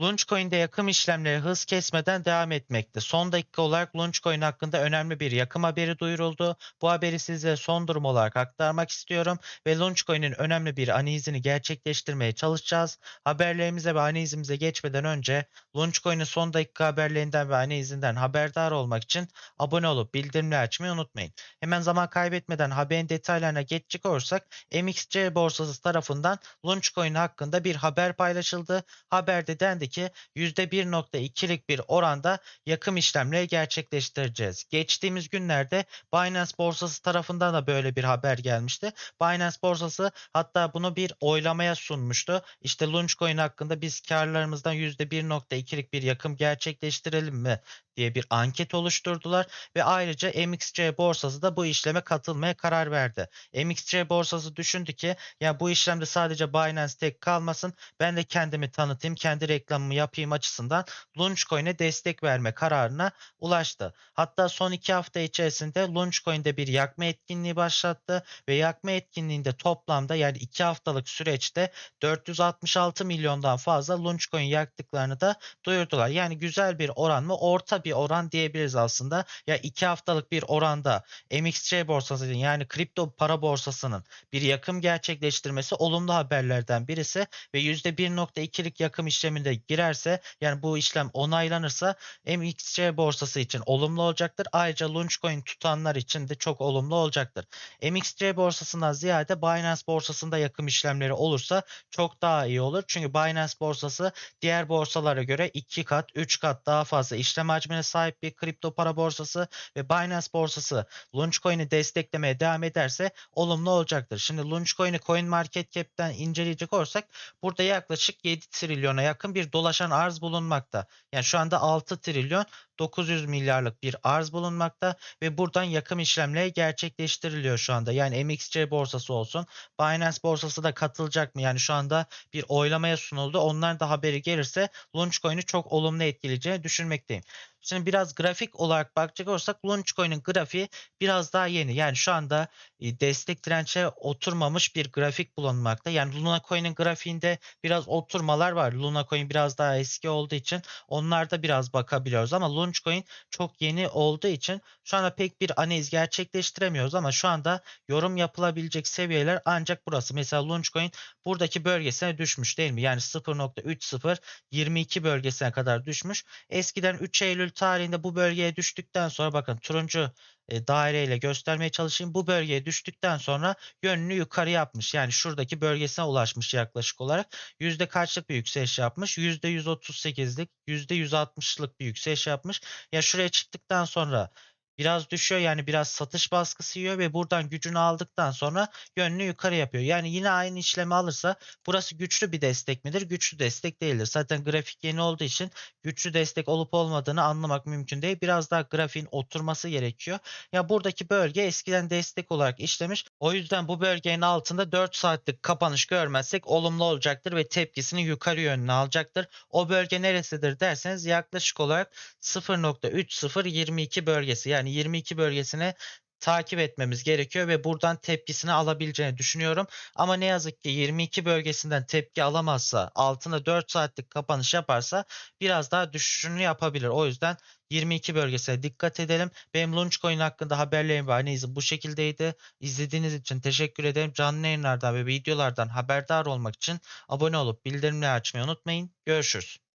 Launchcoin'de yakım işlemleri hız kesmeden devam etmekte. Son dakika olarak Launchcoin hakkında önemli bir yakım haberi duyuruldu. Bu haberi size son durum olarak aktarmak istiyorum ve Launchcoin'in önemli bir analizini gerçekleştirmeye çalışacağız. Haberlerimize ve analizimize geçmeden önce Launchcoin'in son dakika haberlerinden ve analizinden haberdar olmak için abone olup bildirimleri açmayı unutmayın. Hemen zaman kaybetmeden haberin detaylarına geçecek olursak MXC borsası tarafından Launchcoin hakkında bir haber paylaşıldı. Haberde dendi ki %1.2'lik bir oranda yakım işlemleri gerçekleştireceğiz. Geçtiğimiz günlerde Binance borsası tarafından da böyle bir haber gelmişti. Binance borsası hatta bunu bir oylamaya sunmuştu. İşte Launchcoin hakkında biz karlarımızdan %1.2'lik bir yakım gerçekleştirelim mi diye bir anket oluşturdular ve ayrıca MXC borsası da bu işleme katılmaya karar verdi. MXC borsası düşündü ki ya bu işlemde sadece Binance tek kalmasın ben de kendimi tanıtayım, kendi reklamımı yapayım açısından Launchcoin'e destek verme kararına ulaştı. Hatta son iki hafta içerisinde Launchcoin'de bir yakma etkinliği başlattı ve yakma etkinliğinde toplamda yani iki haftalık süreçte 466 milyondan fazla Launchcoin yaktıklarını da duyurdular. Yani güzel bir oran mı? Orta bir oran diyebiliriz aslında. Ya iki haftalık bir oranda MXC borsasının yani kripto para borsasının bir yakım gerçekleştirmesi olumlu haberlerden birisi ve %1.2'lik yakım işleminde girerse yani bu işlem onaylanırsa MXC borsası için olumlu olacaktır. Ayrıca Launchcoin tutanlar için de çok olumlu olacaktır. MXC borsasından ziyade Binance borsasında yakım işlemleri olursa çok daha iyi olur. Çünkü Binance borsası diğer borsalara göre 2 kat 3 kat daha fazla işlem hacmine sahip bir kripto para borsası ve Binance borsası Launchcoin'i desteklemeye devam ederse olumlu olacaktır. Şimdi Launchcoin'i CoinMarketCap'ten inceleyecek olursak burada yaklaşık 7 trilyona yakın bir dolaşan arz bulunmakta. Yani şu anda 6 trilyon 900 milyarlık bir arz bulunmakta ve buradan yakım işlemleri gerçekleştiriliyor şu anda. Yani MXC borsası olsun, Binance borsası da katılacak mı? Yani şu anda bir oylamaya sunuldu. Onlar da haberi gelirse Launchcoin'i çok olumlu etkileyeceğini düşünmekteyim. Şimdi biraz grafik olarak bakacak olursak Launchcoin'in grafiği biraz daha yeni. Yani şu anda e, destek dirençe oturmamış bir grafik bulunmakta. Yani Luna Coin'in grafiğinde biraz oturmalar var. Luna Coin biraz daha eski olduğu için onlarda biraz bakabiliyoruz ama Launchcoin çok yeni olduğu için şu anda pek bir analiz gerçekleştiremiyoruz ama şu anda yorum yapılabilecek seviyeler ancak burası. Mesela Launchcoin buradaki bölgesine düşmüş değil mi? Yani 0.3022 bölgesine kadar düşmüş. Eskiden 3 Eylül tarihinde bu bölgeye düştükten sonra bakın turuncu e, daireyle göstermeye çalışayım. Bu bölgeye düştükten sonra yönünü yukarı yapmış. Yani şuradaki bölgesine ulaşmış yaklaşık olarak. Yüzde kaçlık bir yükseliş yapmış? Yüzde 138'lik, yüzde 160'lık bir yükseliş yapmış. Ya şuraya çıktıktan sonra biraz düşüyor yani biraz satış baskısı yiyor ve buradan gücünü aldıktan sonra yönünü yukarı yapıyor. Yani yine aynı işlemi alırsa burası güçlü bir destek midir? Güçlü destek değildir. Zaten grafik yeni olduğu için güçlü destek olup olmadığını anlamak mümkün değil. Biraz daha grafiğin oturması gerekiyor. Ya buradaki bölge eskiden destek olarak işlemiş. O yüzden bu bölgenin altında 4 saatlik kapanış görmezsek olumlu olacaktır ve tepkisini yukarı yönüne alacaktır. O bölge neresidir derseniz yaklaşık olarak 0.3022 bölgesi yani 22 bölgesine takip etmemiz gerekiyor ve buradan tepkisini alabileceğini düşünüyorum. Ama ne yazık ki 22 bölgesinden tepki alamazsa altına 4 saatlik kapanış yaparsa biraz daha düşüşünü yapabilir. O yüzden 22 bölgesine dikkat edelim. Benim Launchcoin hakkında haberlerim ve analizim bu şekildeydi. İzlediğiniz için teşekkür ederim. Canlı yayınlardan ve videolardan haberdar olmak için abone olup bildirimleri açmayı unutmayın. Görüşürüz.